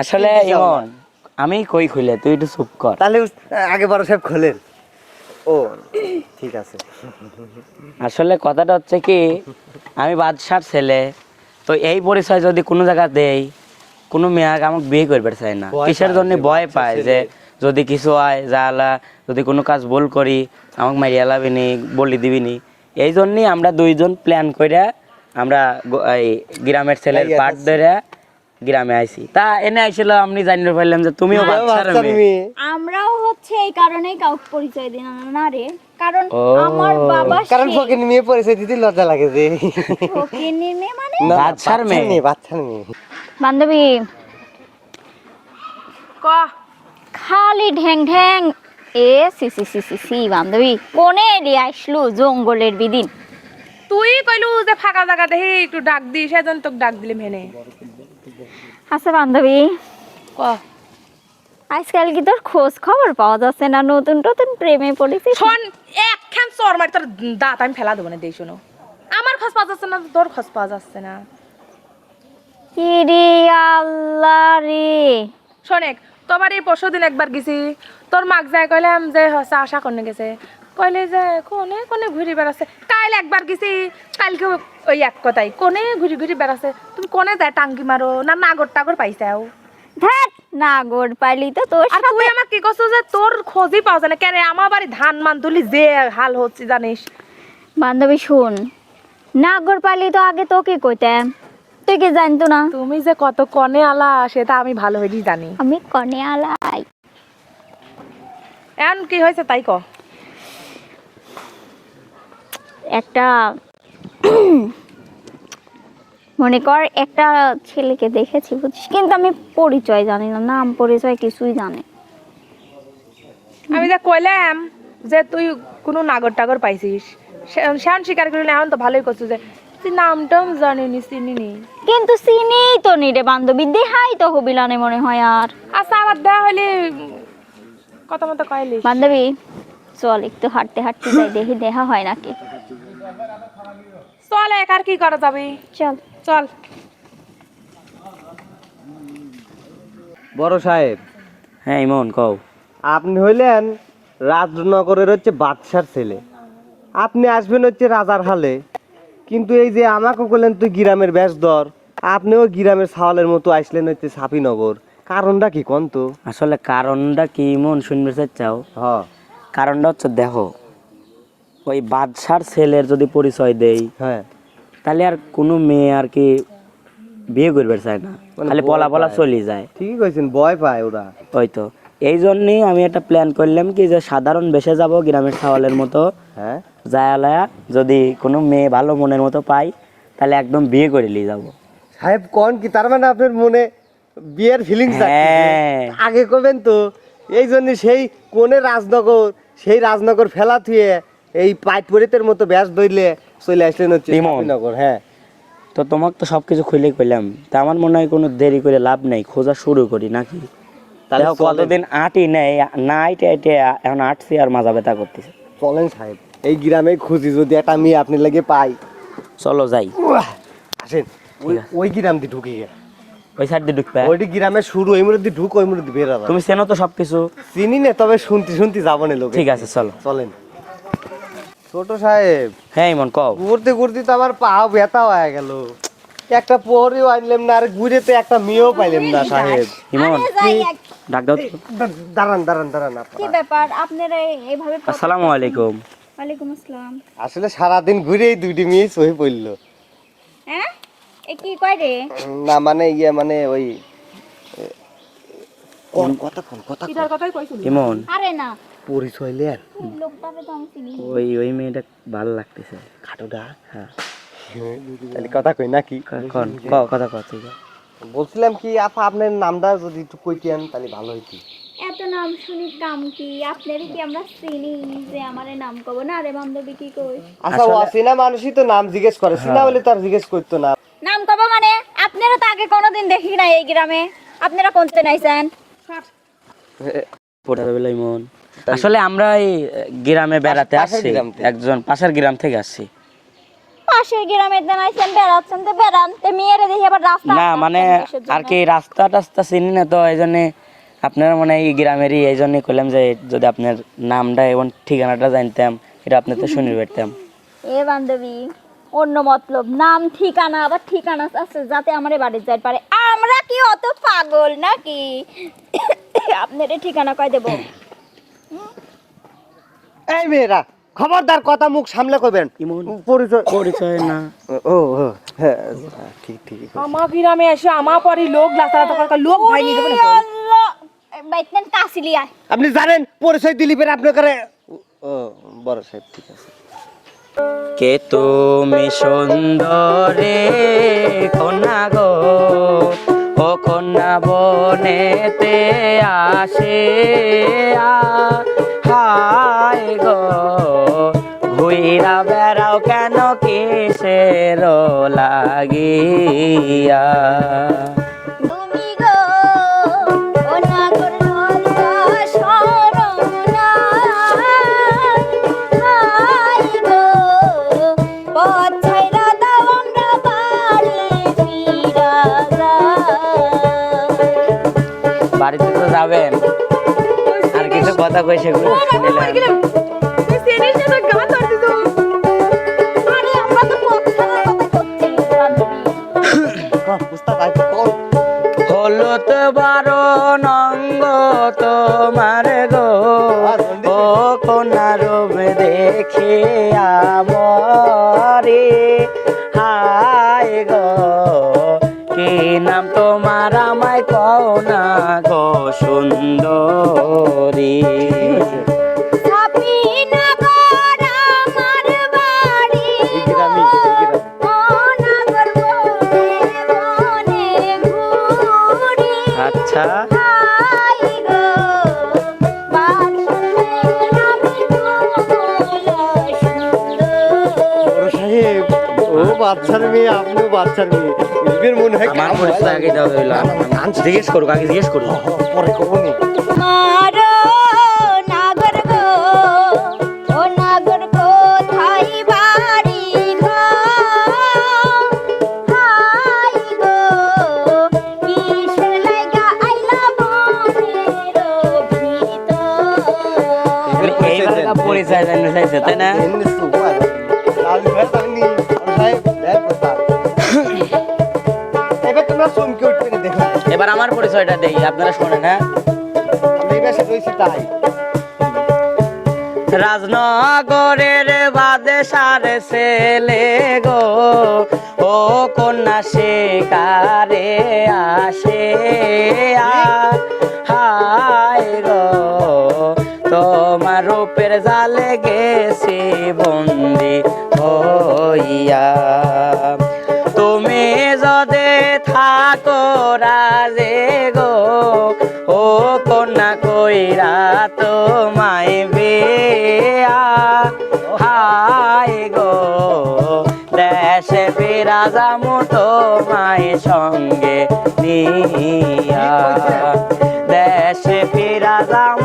আসলে ইমন আমি কই খুলে? তুই একটু চুপ কর। তাহলে আগে বড় সাহেব খোলেন। ও ঠিক আছে। আসলে কথাটা হচ্ছে কি আমি বাদশার ছেলে তো এই পরিচয় যদি কোনো জায়গা দেই কোনো মেয়াকে আমাকে বিয়ে করবে চায় না। কিসের জন্য ভয় পায় যে যদি কিছু হয় জালা যদি কোনো কাজ ভুল করি আমাকে মারিয়া লাবিনি বলি দিবি নি। এই জন্যই আমরা দুইজন প্ল্যান করে আমরা এই গ্রামের ছেলের পাট ধরে গ্রামে আইছি। তা এনে আইছিল আপনি জানিয়ে পারলাম যে তুমিও বাচ্চার মেয়ে। মেয়ে। আমরাও হচ্ছে এই কারণেই কাউকে পরিচয় দিলাম না রে। কারণ আমার বাবা কারণ ফকির মেয়ে পরিচয় দিতে লজ্জা লাগে যে। ফকিরনির মেয়ে মানে? বাচ্চার মেয়ে। বাচ্চার মেয়ে। বান্ধবী। ক? খালি ঢ্যাং ঢ্যাং। এ সি সি সি সি সি বান্ধবী। কোনে এলিয়ে আসলু জঙ্গলের বিদিন? তুই কইলু যে ফাঁকা জায়গা দেখি একটু ডাক দি সেজন্য তোকে ডাক দিলাম হেনে আচ্ছা বান্ধবী। ক? আজকাল কি তোর খোঁজ খবর পাওয়া যাচ্ছে না? নতুন নতুন প্রেমে পড়েছিস? শোন একখান চর মারি তোর দাঁত আমি ফেলা দেবো না দেই শোনো। আমার খোঁজ পাওয়া যাচ্ছে না তোর খোঁজ পাওয়া যাচ্ছে না। ইরে আল্লাহ রে। শোনেক তোমার এই পরশু দিন একবার গেছি তোর মাক যায় কইলাম যে হচ্ছে আশা করনে গেছে। কইলে যে কোনে কোনে ঘুরি বেড়াচ্ছে? কাল একবার গেছি কালকে ওই এক কথাই কোনে ঘুরি ঘুরি বেড়াচ্ছে? তুমি কোনে যায় টাঙ্গি মারো না নাগর টাগর পাইছাও? ধ্যাত নাগর পাইলি তো তোর আর তুই আমাকে কি করছ যে তোর খোঁজই পাওয়া যায় না। কেন আমার বাড়ি ধান মান তুলি যে হাল হচ্ছে জানিস? বান্ধবী শুন নাগর পাইলি তো আগে তোকে কইতাম তুই কি জানতো না। তুমি যে কত কনে আলা সেটা আমি ভালো হয়েই জানি। আমি কনে আলাই। এখন কি হয়েছে তাই ক একটা মনে কর একটা ছেলেকে দেখেছি বুঝছিস কিন্তু আমি পরিচয় জানি না নাম পরিচয় কিছুই জানে আমি যে কইলাম যে তুই কোনো নাগর টাগর পাইছিস সেন স্বীকার করিলে এখন তো ভালোই করছ যে তুই নাম নামটাও জানিনি চিনিনি। কিন্তু চিনি তো নি রে বান্ধবী দেহাই তো হবিলানে মনে হয় আর। আচ্ছা আবার দেওয়া হইলে কথা মতো কইলিস। বান্ধবী চল একটু হাঁটতে হাঁটতে যাই দেখি দেখা হয় নাকি। চল এক আর কি করা যাবে? চল। চল। বড় সাহেব। হ্যাঁ ইমন কও। আপনি হইলেন রাজনগরের হচ্ছে বাদশার ছেলে। আপনি আসবেন হচ্ছে রাজার হালে। কিন্তু এই যে আমাকে বললেন তুই গ্রামের ব্যাস দর আপনিও গ্রামের সাওয়ালের মতো আসলেন হচ্ছে সাপিনগর কারণটা কি কোন তো? আসলে কারণটা কি ইমন শুনবে চাও হ। কারণটা হচ্ছে দেখো ওই বাদশার ছেলের যদি পরিচয় দেই হ্যাঁ। তাহলে আর কোনো মেয়ে আর কি বিয়ে করবে চায় না। মানে খালি বলা পলা চলে যায়। ঠিকই কইছেন ভয় পায় ওরা। ওই তো এই জন্যই আমি একটা প্ল্যান করলাম কি যে সাধারণ বেশে যাব গ্রামের ছাওয়ালের মতো। হ্যাঁ। জায়ালায়া যদি কোনো মেয়ে ভালো মনের মতো পাই তাহলে একদম বিয়ে করে নিয়ে যাব। সাহেব কোন কি? তার মানে আপনার মনে বিয়ের ফিলিংস হ্যাঁ। আগে করবেন তো? এই জন্য সেই কোনে রাজনগর সেই রাজনগর ফেলা থুয়ে এই পাইটপরিতের মতো ব্যাস ধরলে চলে আসলেন হচ্ছে ইমন। সাপিনগর হ্যাঁ। তো তোমাকে তো সব কিছু খুলে কইলাম। তা আমার মনে হয় কোনো দেরি করে লাভ নাই খোঁজা শুরু করি নাকি? তাহলে দেখো চলেন। কতদিন আটি নেই না আইটে আইটে এখন আটছি আর মাজা ব্যথা করতেছে। চলেন সাহেব এই গ্রামে খুঁজি যদি একটা মেয়ে আপনি লাগে পাই। চলো যাই। আসেন ওই ওই গ্রাম দিয়ে ঢুকে। গিয়ে ওই সাইড দিয়ে ঢুকবে? ওইটি গ্রামে শুরু ওই মধ্যে ঢুক ওই মধ্যে বের হবে। তুমি চেনো তো সব কিছু চিনি না তবে শুনতে শুনতে যাব না লোক। ঠিক আছে চলো। চলেন। ছোট সাহেব। হ্যাঁ ইমন কও। ঘুরতে ঘুরতে তো আমার পা ব্যথা হয়ে গেল। একটা পরেও আনলাম না আর ঘুরে তো একটা মেয়েও পাইলাম না সাহেব। ইমন ডাক দাও দাঁড়ান দাঁড়ান দাঁড়ান কি। ব্যাপার? আপনারা এই- এইভাবে আসসালামু আলাইকুম। ওয়ালাইকুম আসসালাম। আসলে সারাদিন ঘুরে এই দুইটি মেয়ে সহি পড়ল। হ্যাঁ? এ কি কয় রে? না মানে ইয়ে মানে ওই কোন কথা কোন কথা কথাই কইছিলি। ইমন। আরে না পরিচয় লেন। ওই ওই মেয়েটা ভালো লাগতেছে। খাটোটা? হ্যাঁ। তাহলে কথা কই নাকি? ক- কন কথা তুই বলছিলাম কি আপা আপনার নামটা যদি একটু কইতেন তাহলে ভালো হইতো। এত নাম শুনি কাম কি? আপনারই কি আমরা চিনি যে আমারে নাম কব না? রে বান্ধবী কি কই আচ্ছা অচেনা মানুষই তো নাম জিজ্ঞেস করে। চিনা বলে তার জিজ্ঞেস করতো না। নাম কব মানে? আপনারা তো আগে কোনোদিন দেখি না এই গ্রামে। আপনারা কোনতে নাইছেন? পড়তে বেলা ইমন আসলে আমরা এই গ্রামে বেড়াতে আসছি একজন পাশের গ্রাম থেকে আসছি। পাশের গ্রামের দেন আইছেন বেড়াচ্ছেন তো বেড়ান তো মেয়েরে দেখি আবার রাস্তা না মানে আর কি রাস্তা টাস্তা চিনি না তো এই জন্যে আপনার মানে এই গ্রামেরই এই জন্যই করলাম যে যদি আপনার নামটা এবং ঠিকানাটা জানতাম এটা আপনি তো শুনে পারতাম এ বান্ধবী অন্য মতলব নাম ঠিকানা আবার ঠিকানা আছে যাতে আমার বাড়ি যাই পারে। আমরা কি অত পাগল নাকি? আপনার ঠিকানা কয় দেবো? এই মেয়েরা খবরদার কথা মুখ সামলে করবেন পরিচয় পরিচয় না। ও ও হ্যাঁ ঠিক ঠিক আমার গ্রামে এসে আমার পরে লোক লাসালাতা করে লোক ভাই নিয়ে দেবো না বাইতেন কাশিলি আয়। আপনি জানেন পরিচয় দিলীপের আপনার করে ও বড় সাহেব ঠিক আছে। কে তুমি সুন্দরে কন্যা বনেতে আসে হায় গো। ঘুইরা বেড়াও কেন কিসের লাগিয়া? বাড়িতে তো যাবেন। আর কিছু কথা কই সেগুলো তো হলো বারো নঙ্গ তোমার গো। ও কোনা দেখে আমরে হায় গো। নাম তোমার আমায় কও না গো সুন্দরী। বাচ্চার মেয়ে আপনিও বাচ্চার মেয়ে। ইসবের মনে হয় আমার পরিচয় আগে দাও হইল না, না, না, আনছি। জিজ্ঞেস করুক আগে জিজ্ঞেস করুক। পরে করব নি। মারো নাগর গো ও নাগর কোথায় বাড়ি ঘর। হাই গো কিসের লাইগা আইলা বনের ভিতর এইবার পরিচয় জানতে চাইছে তাই না? এবার আমার পরিচয়টা দেই আপনারা শোনেন হ্যাঁ? তাই। রাজনগরের বাদে সারে ছেলে গো ও কন্যা শিকারে আসে হায় গো তোমার রূপের জালে ফিরা যামু মায়ের সঙ্গে নিয়া। দেশে ফিরা যামু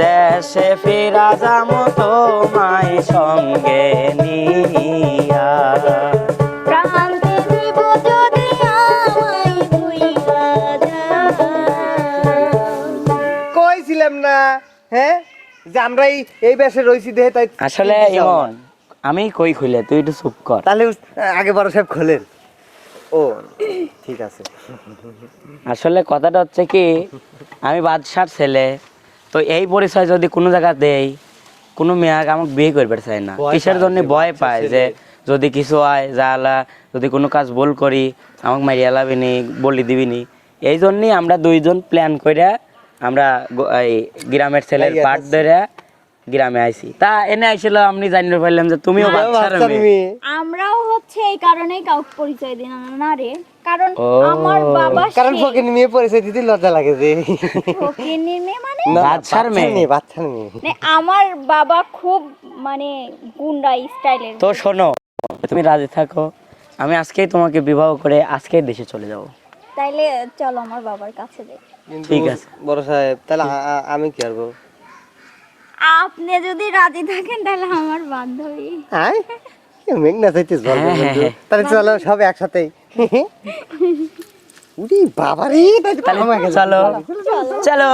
দেশে ফেরা যামু তোমায় সঙ্গে নিয়া। কইছিলাম না হ্যাঁ? যে আমরা এই এই বেশে রয়েছি দেহে তাই আসলে ইমন আমি কই খুলে তুই একটু চুপ কর। তাহলে আগে বড় সাহেব খোলেন। ও ঠিক আছে। আসলে কথাটা হচ্ছে কি আমি বাদশার ছেলে তো এই পরিচয় যদি কোনো জায়গা দেই কোনো মেয়াকে আমাকে বিয়ে করবে চায় না। কিসের জন্য ভয় পায় যে যদি কিছু হয় জালা যদি কোনো কাজ ভুল করি আমাকে মারিয়া লাবিনি বলি দিবি নি এই জন্যই আমরা দুইজন প্ল্যান করে আমরা এই গ্রামের ছেলের পাট ধরে গ্রামে আইছি। তা এনে আইছিল আমি জানিয়ে পারলাম যে তুমিও বাচ্চার বাচ্চার মেয়ে। আমরাও হচ্ছে এই কারণেই কাউকে পরিচয় দিন না রে। কারণ আমার বাবা কারণ ফকির মেয়ে পরিচয় দিতে লজ্জা লাগে যে। ফকিনীর মেয়ে মানে? না, বাচ্চার মেয়ে। বাচ্চার মেয়ে। মানে আমার বাবা খুব মানে গুন্ডা স্টাইলের তো শোনো তুমি রাজি থাকো। আমি আজকেই তোমাকে বিবাহ করে আজকেই দেশে চলে যাব। তাইলে চলো আমার বাবার কাছে যাই। ঠিক আছে। বড় সাহেব তাহলে আমি কি করব আপনি যদি রাজি থাকেন তাহলে আমার বান্ধবী। হ্যাঁ মেঘনা চাইতিস হ্যাঁ। তাহলে চলো সব একসাথেই। উড়ি বাবা রে তাই তাহলে আমার চলো। চলো।